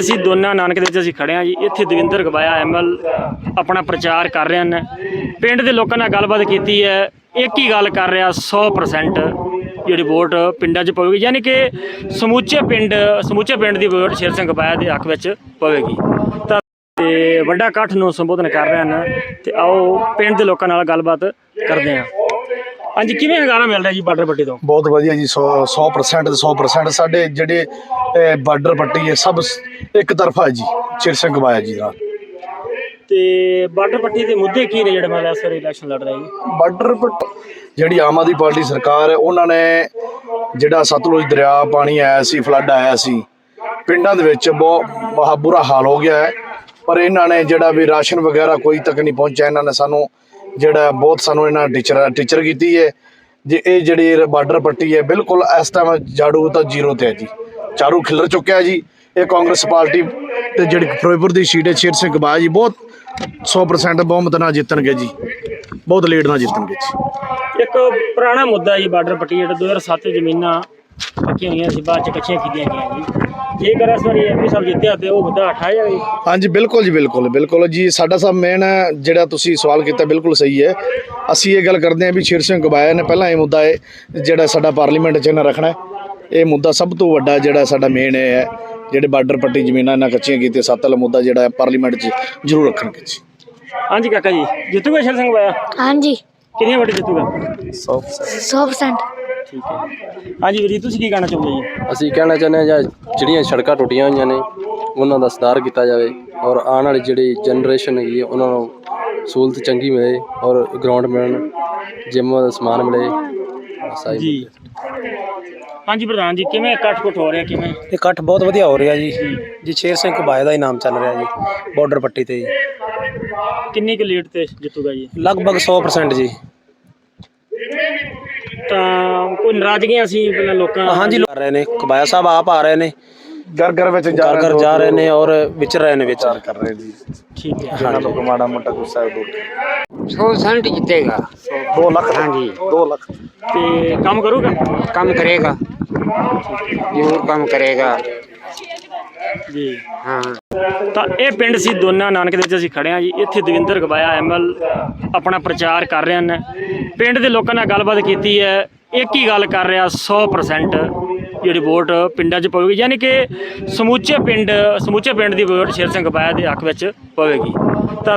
ਅਸੀਂ ਦੋਨਾਂ ਨਾਨਕ ਦੇ ਵਿੱਚ ਅਸੀਂ ਖੜੇ ਹਾਂ ਜੀ। ਇੱਥੇ ਦਵਿੰਦਰ ਗਵਾਇਆ ਐਮਐਲ ਆਪਣਾ ਪ੍ਰਚਾਰ ਕਰ ਰਹੇ ਹਨ ਪਿੰਡ ਦੇ ਲੋਕਾਂ ਨਾਲ ਗੱਲਬਾਤ ਕੀਤੀ ਹੈ। ਇੱਕ ਹੀ ਗੱਲ ਕਰ ਰਿਹਾ 100% ਜਿਹੜੀ ਵੋਟ ਪਿੰਡਾਂ 'ਚ ਪਵੇਗੀ ਯਾਨੀ ਕਿ ਸਮੁੱਚੇ ਪਿੰਡ ਸਮੁੱਚੇ ਪਿੰਡ ਦੀ ਵੋਟ ਸ਼ੇਰ ਸਿੰਘ ਗਵਾਇਆ ਦੇ ਹੱਕ ਵਿੱਚ ਪਵੇਗੀ। ਤਾਂ ਤੇ ਵੱਡਾ ਇਕੱਠ ਨੂੰ ਸੰਬੋਧਨ ਕਰ ਰਹੇ ਹਨ ਤੇ ਆਓ ਪਿੰਡ ਦੇ ਲੋਕਾਂ ਨਾਲ ਗੱਲਬਾਤ ਕਰਦੇ ਹਾਂ। ਹਾਂਜੀ ਕਿਵੇਂ ਹੰਗਾਰਾ ਮਿਲ ਰਿਹਾ ਜੀ ਬਾਰਡਰ ਪੱਟੀ ਤੋਂ? ਬਹੁਤ ਵਧੀਆ ਜੀ 100 100% ਤੇ 100% ਸਾਡੇ ਜਿਹੜੇ ਬਾਰਡਰ ਪੱਟੀ ਹੈ ਸਭ ਇੱਕ ਤਰਫਾ ਜੀ ਚਿਰ ਸਿੰਘ ਜੀ ਦਾ। ਤੇ ਬਾਰਡਰ ਪੱਟੀ ਦੇ ਮੁੱਦੇ ਕੀ ਨੇ ਜਿਹੜੇ ਮਤਲਬ ਇਸ ਵਾਰੀ ਇਲੈਕਸ਼ਨ ਲੜ ਰਹੇ ਜੀ? ਬਾਰਡਰ ਪੱਟ ਜਿਹੜੀ ਆਮ ਆਦਮੀ ਪਾਰਟੀ ਸਰਕਾਰ ਹੈ ਉਹਨਾਂ ਨੇ ਜਿਹੜਾ ਸਤਲੁਜ ਦਰਿਆ ਪਾਣੀ ਆਇਆ ਸੀ ਫਲੱਡ ਆਇਆ ਸੀ ਪਿੰਡਾਂ ਦੇ ਵਿੱਚ ਬਹੁਤ ਬਹੁਤ ਬੁਰਾ ਹਾਲ ਹੋ ਗਿਆ ਹੈ। ਪਰ ਇਹਨਾਂ ਨੇ ਜਿਹੜਾ ਵੀ ਰਾਸ਼ਨ ਵਗੈਰਾ ਕੋਈ ਤੱਕ ਨਹੀਂ ਪਹੁੰਚਿਆ ਇਹਨਾਂ ਨੇ ਸਾਨੂੰ ਜਿਹੜਾ ਬਹੁਤ ਸਾਨੂੰ ਇਹਨਾਂ ਟੀਚਰ ਟੀਚਰ ਕੀਤੀ ਹੈ। ਜੇ ਇਹ ਜਿਹੜੀ ਬਾਰਡਰ ਪੱਟੀ ਹੈ, ਬਿਲਕੁਲ ਇਸ ਟਾਈਮ ਜਾੜੂ ਤਾਂ ਜ਼ੀਰੋ ਤੇ ਹੈ ਜੀ। ਚਾਰੂ ਖਿਲਰ ਚੁੱਕਿਆ ਜੀ। ਇਹ ਕਾਂਗਰਸ ਪਾਰਟੀ ਤੇ ਜਿਹੜੀ ਫਿਰੋਜ਼ਪੁਰ ਦੀ ਸੀਟ ਹੈ, ਸ਼ੇਰ ਸਿੰਘ ਗਵਾਇਆ ਜੀ, ਬਹੁਤ 100% ਬਹੁਮਤ ਨਾਲ ਜਿੱਤਣਗੇ ਜੀ। ਬਹੁਤ ਲੇਟ ਨਾਲ ਜਿੱਤਣਗੇ ਜੀ। ਇੱਕ ਪੁਰਾਣਾ ਮੁੱਦਾ ਜੀ ਬਾਰਡਰ ਪੱਟੀ, ਜਿਹੜਾ 2007 ਚ ਜ਼ਮੀਨਾਂ ਪੱਕੀਆਂ ਹੋਈਆਂ ਸੀ, ਬਾਅਦ ਚ ਕੱਚੀਆਂ ਕੀਤੀਆਂ ਗਈਆਂ ਜੀ। ਜੇਕਰ ਇਸ ਵਾਰੀ ਐਮਪੀ ਸਾਹਿਬ ਜਿੱਤਿਆ ਤੇ ਉਹ ਮੁੱਦਾ ਹਟਾਇਆ ਜਾਵੇ ਹਾਂਜੀ ਬਿਲਕੁਲ ਜੀ ਬਿਲਕੁਲ ਬਿਲਕੁਲ ਜੀ। ਸਾਡਾ ਸਭ ਮੇਨ ਜਿਹੜਾ ਤੁਸੀਂ ਸਵਾਲ ਕੀਤਾ ਬਿਲਕੁਲ ਸਹੀ ਹੈ। ਅਸੀਂ ਇਹ ਗੱਲ ਕਰਦੇ ਹਾਂ ਵੀ ਸ਼ੇਰ ਸਿੰਘ ਗਵਾਇਆ ਨੇ ਪਹਿਲਾਂ ਇਹ ਮੁੱਦਾ ਹੈ ਜਿਹੜਾ ਸਾਡਾ ਪਾਰਲੀਮੈਂਟ 'ਚ ਇਹਨਾਂ ਰੱਖਣਾ ਹੈ। ਇਹ ਮੁੱਦਾ ਸਭ ਤੋਂ ਵੱਡਾ ਜਿਹੜਾ ਸਾਡਾ ਮੇਨ ਹੈ ਜਿਹੜੇ ਬਾਰਡਰ ਪੱਟੀ ਜ਼ਮੀਨਾਂ ਇਹਨਾਂ ਕੱਚੀਆਂ ਕੀਤੀਆਂ ਸੱਤ ਵਾਲਾ ਮੁੱਦਾ ਜਿਹੜਾ ਹੈ ਪਾਰਲੀਮੈਂਟ 'ਚ ਜ਼ਰੂਰ ਰੱਖਣਗੇ ਜੀ। ਹਾਂਜੀ ਕਾਕਾ ਜੀ ਜਿੱਤੂਗਾ ਸ਼ੇਰ ਸਿੰਘ ਬਾਇਆ ਹਾਂਜੀ। ਕਿੰਨੀਆਂ ਵੋਟ ਜਿੱਤੂਗਾ? 100% ਠੀਕ ਹੈ ਹਾਂਜੀ ਵੀਰ ਜੀ ਤੁਸੀਂ ਕੀ ਕਹਿਣਾ ਚਾਹੁੰਦੇ ਜੀ? ਅਸੀਂ ਕਹਿਣਾ ਚਾਹੁੰਦੇ ਹਾਂ ਜਾਂ ਜਿਹੜੀਆਂ ਸੜਕਾਂ ਟੁੱਟੀਆਂ ਹੋਈਆਂ ਨੇ ਉਹਨਾਂ ਦਾ ਸੁਧਾਰ ਕੀਤਾ ਜਾਵੇ ਔਰ ਆਉਣ ਵਾਲੀ ਜਿਹੜੀ ਜਨਰੇਸ਼ਨ ਹੈਗੀ ਹੈ, ਉਹਨਾਂ ਨੂੰ ਸਹੂਲਤ ਚੰਗੀ ਮਿਲੇ ਔਰ ਗਰਾਊਂਡ ਮਿਲਣ ਜਿਮ ਦਾ ਸਮਾਨ ਮਿਲੇ। ਬਸ ਆਹੀ ਜੀ। ਹਾਂਜੀ ਪ੍ਰਧਾਨ ਜੀ ਕਿਵੇਂ ਇਕੱਠ ਕੁੱਠ ਹੋ ਰਿਹਾ ਕਿਵੇਂ? ਇਹ ਇਕੱਠ ਬਹੁਤ ਵਧੀਆ ਹੋ ਰਿਹਾ ਜੀ। ਜੀ ਸ਼ੇਰ ਸਿੰਘ ਕਬਾਏ ਦਾ ਹੀ ਨਾਮ ਚੱਲ ਰਿਹਾ ਜੀ ਬਾਰਡਰ ਪੱਟੀ ਤੇ ਜੀ। ਕਿੰਨੀ ਕੁ ਲੀਡ ਤੇ ਜਿੱਤੂਗਾ ਜੀ? ਲਗਭਗ 100% ਜੀ। ਤਾਂ ਕੋਈ ਨਾਰਾਜ਼ਗੀਆਂ ਸੀ ਪਹਿਲਾਂ ਲੋਕਾਂ ਹਾਂਜੀ ਲੋਕ ਆ ਰਹੇ ਨੇ ਕਬਾਇਆ ਸਾਹਿਬ ਆਪ ਆ ਰਹੇ ਨੇ ਘਰ ਘਰ ਵਿੱਚ ਜਾ ਘਰ ਘਰ ਜਾ ਰਹੇ ਨੇ ਔਰ ਵਿਚਰ ਰਹੇ ਨੇ ਵਿੱਚ ਕਰ ਰਹੇ ਜੀ ਠੀਕ ਹੈ ਜਿਹਨਾਂ ਲੋਕ ਮਾੜਾ ਮੋਟਾ ਗੁੱਸਾ ਹੈ ਦੂਰ सौ सेंट जीतेगा 2 ਲੱਖ हाँ जी 2 ਲੱਖ ਤੇ ਕੰਮ ਕਰੂਗਾ कम करेगा जरूर कम करेगा ਜੀ। हाँ ਤਾਂ ਇਹ ਪਿੰਡ ਸੀ ਦੋਨਾ ਨਾਨਕ ਦੇ ਵਿੱਚ ਅਸੀਂ ਖੜੇ ਹਾਂ ਜੀ। ਇੱਥੇ ਦਵਿੰਦਰ ਗਵਾਇਆ ਐਮਐਲ ਆਪਣਾ ਪ੍ਰਚਾਰ ਕਰ ਰਹੇ ਹਨ। ਪਿੰਡ ਦੇ ਲੋਕਾਂ ਨਾਲ ਗੱਲਬਾਤ ਕੀਤੀ ਹੈ। ਇੱਕ ਹੀ ਗੱਲ ਕਰ ਰਿਹਾ 100% ਜਿਹੜੀ ਵੋਟ ਪਿੰਡਾਂ 'ਚ ਪਵੇਗੀ। ਯਾਨੀ ਕਿ ਸਮੁੱਚੇ ਪਿੰਡ ਸਮੁੱਚੇ ਪਿੰਡ ਦੀ ਵੋਟ ਸ਼ੇਰ ਸਿੰਘ ਗਵਾਇਆ ਦੇ ਹੱਕ ਵਿੱਚ ਪਵੇਗੀ। ਤਾਂ